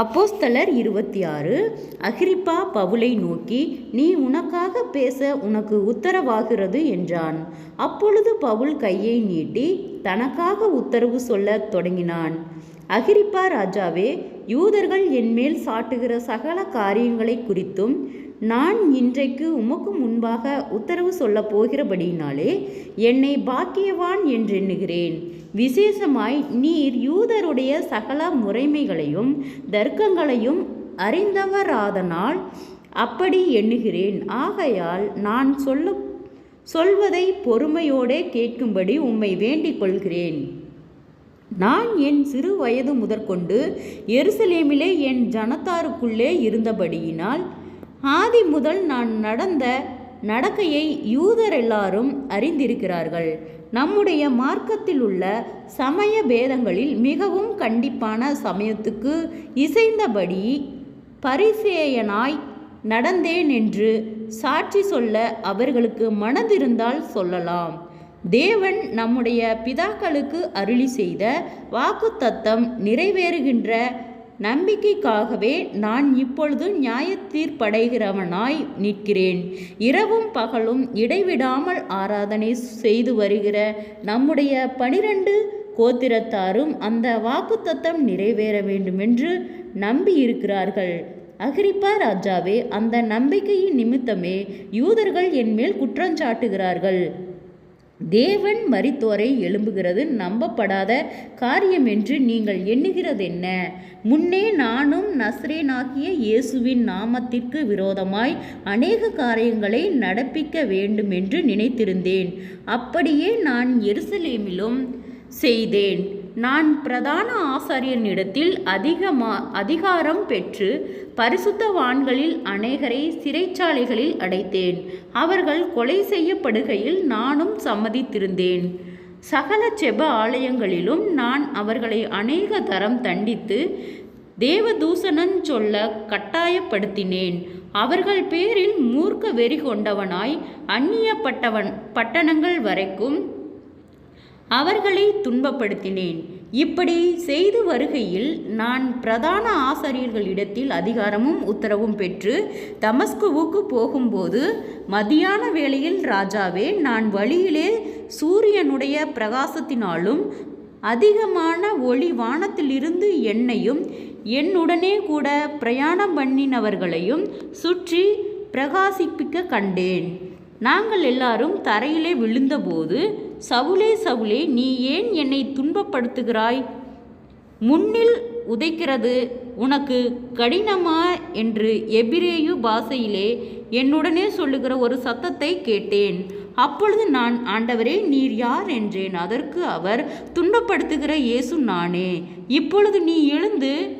அப்போஸ்தலர் இருபத்தி ஆறு அகிரிப்பா பவுலை நோக்கி நீ உனக்காக பேச உனக்கு உத்தரவாகிறது என்றான். அப்பொழுது பவுல் கையை நீட்டி தனக்காக உத்தரவு சொல்லத் தொடங்கினான். அகிரிப்பா ராஜாவே யூதர்கள் என்மேல் சாட்டுகிற சகல காரியங்களை குறித்தும் நான் இன்றைக்கு உமக்கு முன்பாக உத்தரவு சொல்லப் போகிறபடியினாலே என்னை பாக்கியவான் என்றெண்ணுகிறேன். விசேஷமாய் நீர் யூதருடைய சகல முறைமைகளையும் தர்க்கங்களையும் அறிந்தவராதனால் அப்படி எண்ணுகிறேன். ஆகையால் நான் சொல்ல சொல்வதை பொறுமையோடே கேட்கும்படி உம்மை வேண்டிக் கொள்கிறேன். நான் என் சிறு வயது முதற்கொண்டு எருசலேமிலே என் ஜனத்தாருக்குள்ளே இருந்தபடியினால் ஆதி முதல் நான் நடந்த நடக்கையை யூதர் எல்லாரும் அறிந்திருக்கிறார்கள். நம்முடைய மார்க்கத்தில் உள்ள சமய பேதங்களில் மிகவும் கண்டிப்பான சமயத்துக்கு இசைந்தபடி பரிசேயனாய் நடந்தேன் என்று சாட்சி சொல்ல அவர்களுக்கு மனதிருந்தால் சொல்லலாம். தேவன் நம்முடைய பிதாக்களுக்கு அருளி செய்த வாக்குத்தத்தம் நிறைவேறுகின்ற நம்பிக்கைக்காகவே நான் இப்பொழுது நியாய தீர்ப்படைகிறவனாய் நிற்கிறேன். இரவும் பகலும் இடைவிடாமல் ஆராதனை செய்து வருகிற நம்முடைய பனிரெண்டு கோத்திரத்தாரும் அந்த வாக்குத்தத்தம் நிறைவேற வேண்டுமென்று நம்பியிருக்கிறார்கள். அகிரிப்பா ராஜாவே அந்த நம்பிக்கையின் நிமித்தமே யூதர்கள் என்மேல் குற்றஞ்சாட்டுகிறார்கள் தேவன் மரித்தோரை எழும்புகிறது நம்பப்படாத காரியம் என்று நீங்கள் எண்ணுகிறதென்ன? முன்னே நானும் நஸ்ரேனாகிய இயேசுவின் நாமத்திற்கு விரோதமாய் அநேக காரியங்களை நடப்பிக்க வேண்டும் என்று நினைத்திருந்தேன். அப்படியே நான் எருசலேமிலும் செய்தேன். நான் பிரதான ஆசாரியனிடத்தில் அதிகமா அதிகாரம் பெற்று பரிசுத்தவான்களில் அநேகரை சிறைச்சாலைகளில் அடைத்தேன். அவர்கள் கொலை செய்யப்படுகையில் நானும் சம்மதித்திருந்தேன். சகல செப ஆலயங்களிலும் நான் அவர்களை அநேக தரம் தண்டித்து தேவதூசணன் சொல்ல கட்டாயப்படுத்தினேன். அவர்கள் பேரில் மூர்க்க வெறி கொண்டவனாய் அந்நியப்பட்டவன் பட்டணங்கள் வரைக்கும் அவர்களை துன்பப்படுத்தினேன். இப்படி செய்து வருகையில் நான் பிரதான ஆசிரியர்களிடத்தில் அதிகாரமும் உத்தரவும் பெற்று தமஸ்குவுக்கு போகும்போது மதியான வேளையில் ராஜாவே நான் வழியிலே சூரியனுடைய பிரகாசத்தினாலும் அதிகமான ஒளி வானத்திலிருந்து என்னையும் என்னுடனே கூட பிரயாணம் பண்ணினவர்களையும் சுற்றி பிரகாசிப்பிக்க கண்டேன். நாங்கள் எல்லாரும் தரையிலே விழுந்தபோது சவுலே சவுலே நீ ஏன் என்னை துன்பப்படுத்துகிறாய்? முன்னில் உதைக்கிறது உனக்கு கடினமா? என்று எபிரேயு பாஷையிலே என்னுடனே சொல்லுகிற ஒரு சத்தத்தை கேட்டேன். அப்பொழுது நான் ஆண்டவரே நீர் யார்? என்றேன். அதற்கு அவர் துன்பப்படுத்துகிற இயேசு நானே. இப்பொழுது நீ எழுந்து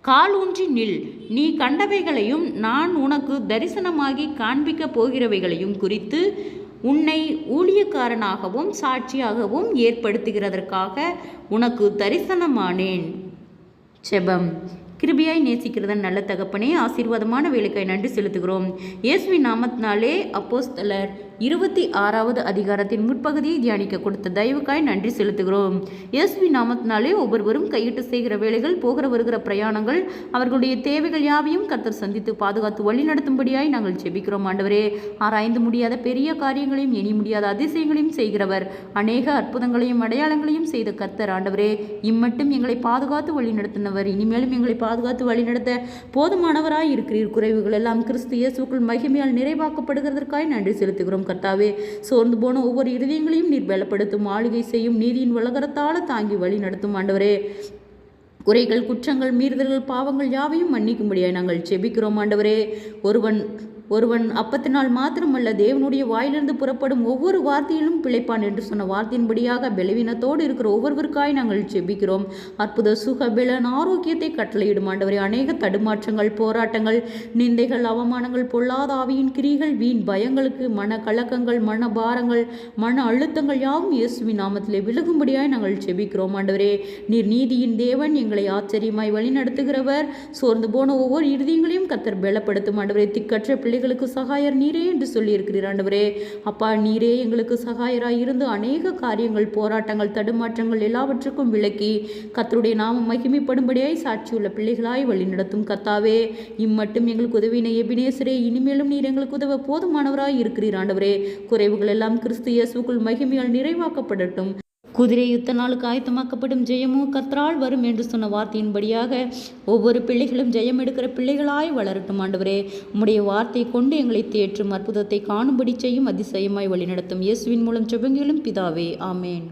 கால் ஊன்றி நில். நீ கண்டவைகளையும் நான் உனக்கு தரிசனமாகி காண்பிக்கப் போகிறவைகளையும் குறித்து உன்னை ஊழியக்காரனாகவும் சாட்சியாகவும் ஏற்படுத்துகிறதற்காக உனக்கு தரிசனமானேன். செபம். கிருபியாய் நேசிக்கிறதன் நல்ல தகப்பனே ஆசீர்வாதமான வேலைக்காய் நன்றி செலுத்துகிறோம். இயேசுவின் நாமத்தினாலே அப்போஸ்தலர் இருபத்தி ஆறாவது அதிகாரத்தின் முற்பகுதியை தியானிக்க கொடுத்த தயவுக்காய் நன்றி செலுத்துகிறோம். இயேசுவி நாமத்தினாலே ஒவ்வொருவரும் கையிட்டு செய்கிற வேலைகள் போகிற வருகிற பிரயாணங்கள் அவர்களுடைய தேவைகள் யாவையும் கர்த்தர் சந்தித்து பாதுகாத்து வழிநடத்தும்படியாய் நாங்கள் செபிக்கிறோம் ஆண்டவரே ஆராய்ந்து முடியாத பெரிய காரியங்களையும் எண்ணி முடியாத அதிசயங்களையும் செய்கிறவர். அநேக அற்புதங்களையும் அடையாளங்களையும் செய்த கர்த்தர் ஆண்டவரே இம்மட்டும் எங்களை பாதுகாத்து வழிநடத்தினவர் இனிமேலும் எங்களை பாதுகாத்து வழிநடத்த போதுமானவராய் இருக்கிறீர். குறைவுகள் எல்லாம் கிறிஸ்து இயேசுக்குள் மகிமையால் நிறைவாக்கப்படுகிறதற்காய் நன்றி செலுத்துகிறோம். கர்த்தாவே சோர்ந்து போன ஒவ்வொரு இருதயங்களையும் நீர் பலப்படுத்தும் ஆளுகை செய்யும் நீதியின் வளகரத்தால தாங்கி வழி நடத்தும் ஆண்டவரே. குறைகள் குற்றங்கள் மீறுதல்கள் பாவங்கள் யாவையும் மன்னிக்கும்படியாக நாங்கள் செபிக்கிறோம் ஆண்டவரே. ஒருவன் ஒருவன் அப்பத்தினால் மாத்திரமல்ல தேவனுடைய வாயிலிருந்து புறப்படும் ஒவ்வொரு வார்த்தையிலும் பிழைப்பான் என்று சொன்ன வார்த்தையின்படியாக பலவீனத்தோடு இருக்கிற ஒவ்வொருவருக்காய் நாங்கள் செபிக்கிறோம் அற்புத சுக பலன் ஆரோக்கியத்தை கட்டளையிடும் ஆண்டவரை அநேக தடுமாற்றங்கள் போராட்டங்கள் நிந்தைகள் அவமானங்கள் பொல்லாத ஆவியின் கிரிகள் வீண் பயங்களுக்கு மன கலக்கங்கள் மன பாரங்கள் மன அழுத்தங்கள் யாவும் இயேசுவின் நாமத்திலே விலகும்படியாய் நாங்கள் செபிக்கிறோம் ஆண்டவரே. நீர் நீதியின் தேவன் எங்களை ஆச்சரியமாய் வழி நடத்துகிறவர் சோர்ந்து போன ஒவ்வொரு இறுதியங்களையும் கத்தர் பலப்படுத்தும் ஆண்டவரே. திக்கற்ற பிள்ளை பிள்ளைகளுக்கு சகாயர் நீரே என்று சொல்லியிருக்கிறீர் ஆண்டவரே. அப்பா நீரே எங்களுக்கு சகாயராய் இருந்து அநேக காரியங்கள் போராட்டங்கள் தடுமாற்றங்கள் எல்லாவற்றுக்கும் விளக்கி கத்தருடைய நாமம் மகிமைப்படும்படியாய் சாட்சியுள்ள பிள்ளைகளாய் வழிநடத்தும் கத்தாவே இம்மட்டும் எங்களுக்கு உதவின எபினேசரே இனிமேலும் நீர் எங்களுக்கு உதவ போதுமானவராய் இருக்கிறீர் ஆண்டவரே. குறைவுகள் எல்லாம் கிறிஸ்து இயேசுக்குள் மகிமையால் நிறைவாக்கப்படட்டும். குதிரை யுத்த நாளுக்கு ஆயத்தமாக்கப்படும் ஜெயமோ கத்ரால் வரும் என்று சொன்ன வார்த்தையின்படியாக ஒவ்வொரு பிள்ளைகளும் ஜெயம் எடுக்கிற பிள்ளைகளாய் வளரட்டும் ஆண்டவரே. உம்முடைய வார்த்தை கொண்டு எங்களை தேற்றும் அற்புதத்தை காணும்படி செய்யும் அதிசயமாய் வழிநடத்தும். இயேசுவின் மூலம் செபங்கிலும் பிதாவே. ஆமேன்.